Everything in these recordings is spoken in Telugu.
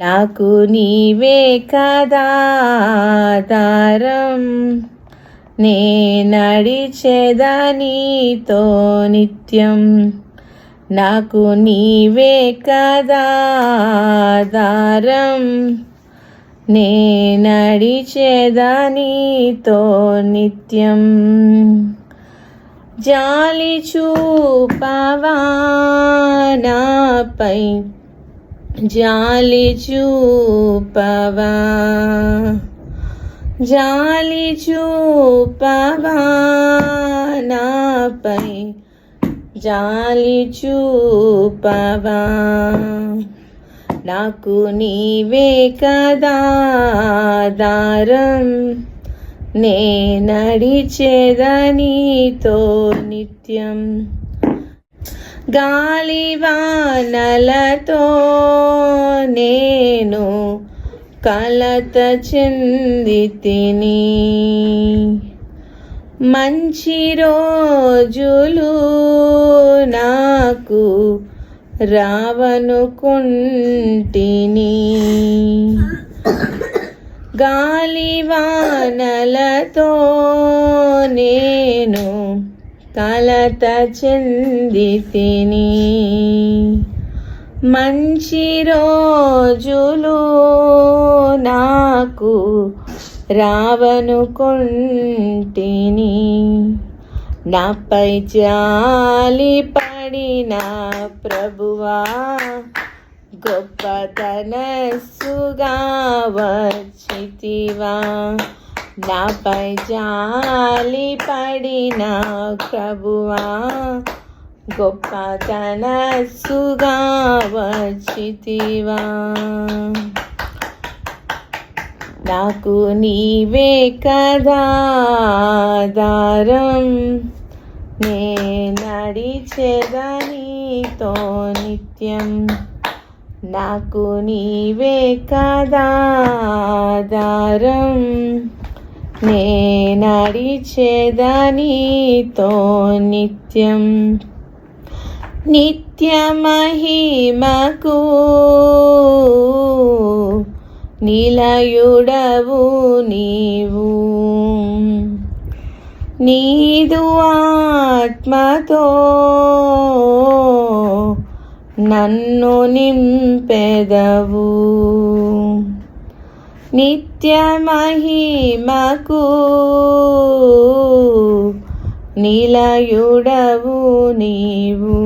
నాకు నీవే కదా కదాధారం నే నడిచేదా నీతో నిత్యం. నాకు నీవే కదా కదాధారం నే నడిచేదా నీతో నిత్యం. జాలి చూపవా నాపై జాలి చూపవా? జాలి చూపవా? నాపై జాలి చూపవా? నాకు నీవే కదాధారం నే నడిచేదనీతో నిత్యం? గాలివానలతో నేను కలత చెంది తిని మంచి రోజులు నాకు రావనుకుంటిని గాలివానలతో నేను కలత చెంది తిని మంచి రోజులు నాకు రావనుకుంటిని నాపై జాలి పడిన ప్రభువా గొప్ప తనస్సుగా వచ్చితివా నాపై జాలి పడిన ప్రభువా గొప్ప తనస్సుగా వచ్చితివా. నాకు నీవే కదాధారం నే నడిచేదనీతో నిత్యం. నాకు నీవే కదా దారం నడిచేదనీతో నిత్యం నిత్యమహిమకు నిలయుడవు నీవు. నీదు ఆత్మతో నన్ను నింపెదవు. నిత్యమహిమకు నిలయుడవు నీవు.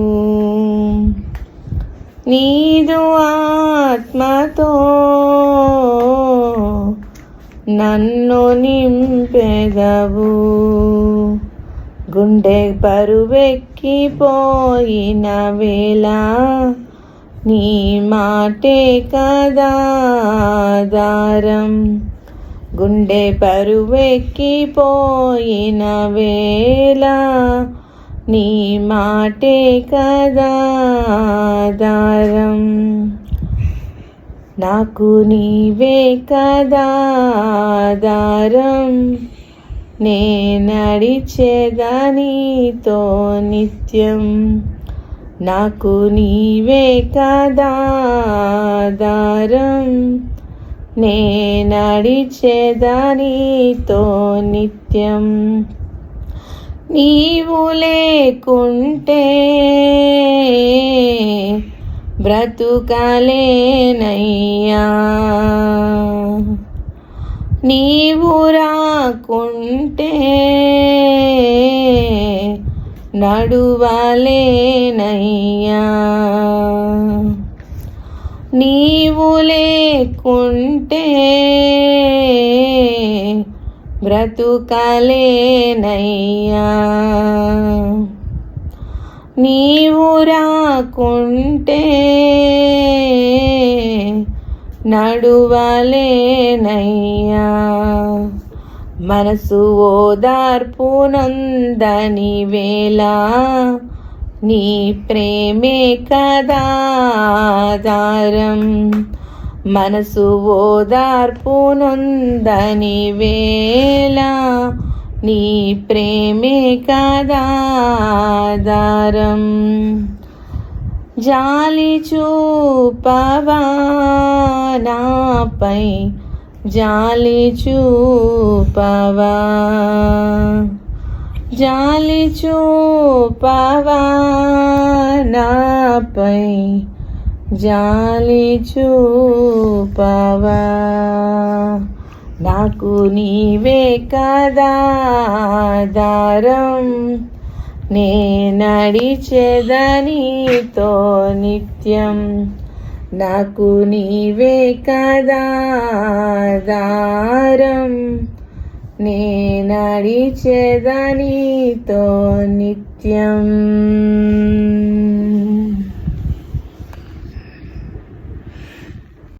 నీదు ఆత్మతో నన్ను నింపెదవు. గుండె పరువెక్కిపోయిన వేళ నీ మాటే కదాధారం గుండె పరువెక్కిపోయిన వేళ నీ మాటే కదాధారం నాకు నీవే కదాధారం నే నడిచేదానితో నిత్యం. నాకు నీవే కదా దారం. నేనడిచేదానితో నిత్యం. నీవు లేకుంటే బ్రతుకలేనయ్యా. నీవు రాకుంటే నడువలేనయ్యా. నీవు లేకుంటే బ్రతుకలేనయ్యా. నీవు రాకుంటే నడువలేనయ్యా. మనసు ఓదార్పు నందని వేళ నీ ప్రేమే కదాదారం మనసు ఓదార్పు నందని వేళ నీ ప్రేమే కదాదారం జాలి చూపవా నాపై జాలి చూపవా? జాలి చూపవా? నాపై జాలి చూపవా? నాకు నీవే కదా దారం. నే నడిచెదనితో నిత్యం. నాకు నీవే కదాదారం నేనడిచెదనితో నిత్యం.